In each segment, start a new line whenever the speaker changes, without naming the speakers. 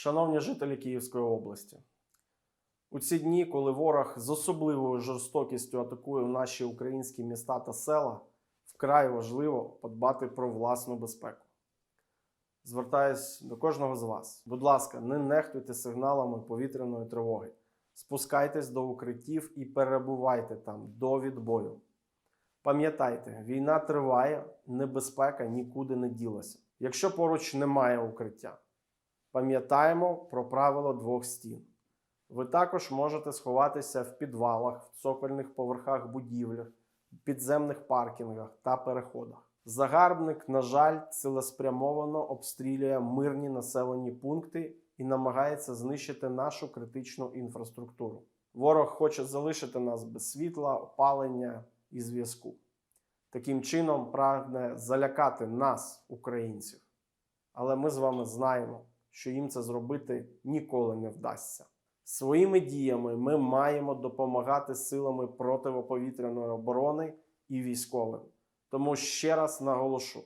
Шановні жителі Київської області, у ці дні, коли ворог з особливою жорстокістю атакує наші українські міста та села, вкрай важливо подбати про власну безпеку. Звертаюсь до кожного з вас. Будь ласка, не нехтуйте сигналами повітряної тривоги. Спускайтесь до укриттів і перебувайте там до відбою. Пам'ятайте, війна триває, небезпека нікуди не ділася. Якщо поруч немає укриття, пам'ятаємо про правило двох стін. Ви також можете сховатися в підвалах, в цокольних поверхах будівлях, підземних паркінгах та переходах. Загарбник, на жаль, цілеспрямовано обстрілює мирні населені пункти і намагається знищити нашу критичну інфраструктуру. Ворог хоче залишити нас без світла, опалення і зв'язку. Таким чином прагне залякати нас, українців. Але ми з вами знаємо, що їм це зробити ніколи не вдасться. Своїми діями ми маємо допомагати силами противоповітряної оборони і військовим. Тому ще раз наголошу: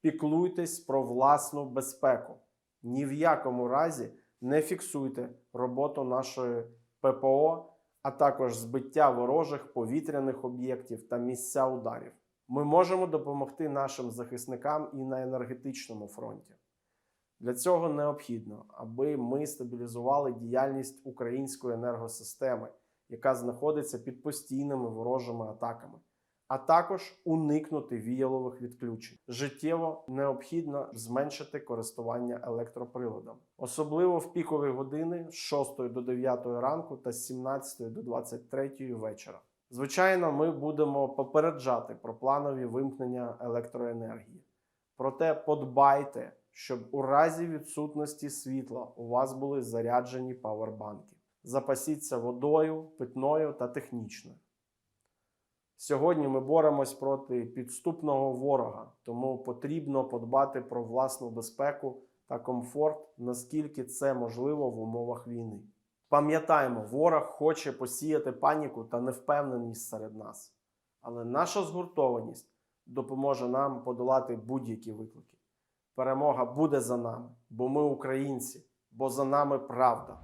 піклуйтесь про власну безпеку. Ні в якому разі не фіксуйте роботу нашої ППО, а також збиття ворожих повітряних об'єктів та місця ударів. Ми можемо допомогти нашим захисникам і на енергетичному фронті. Для цього необхідно, аби ми стабілізували діяльність української енергосистеми, яка знаходиться під постійними ворожими атаками, а також уникнути віялових відключень. Життєво необхідно зменшити користування електроприладом, особливо в пікові години з 6 до 9 ранку та з 17 до 23 вечора. Звичайно, ми будемо попереджати про планові вимкнення електроенергії. Проте подбайте, щоб у разі відсутності світла у вас були заряджені павербанки. Запасіться водою, питною та технічною. Сьогодні ми боремось проти підступного ворога, тому потрібно подбати про власну безпеку та комфорт, наскільки це можливо в умовах війни. Пам'ятаємо, ворог хоче посіяти паніку та невпевненість серед нас, але наша згуртованість допоможе нам подолати будь-які виклики. Перемога буде за нами, бо ми українці, бо за нами правда.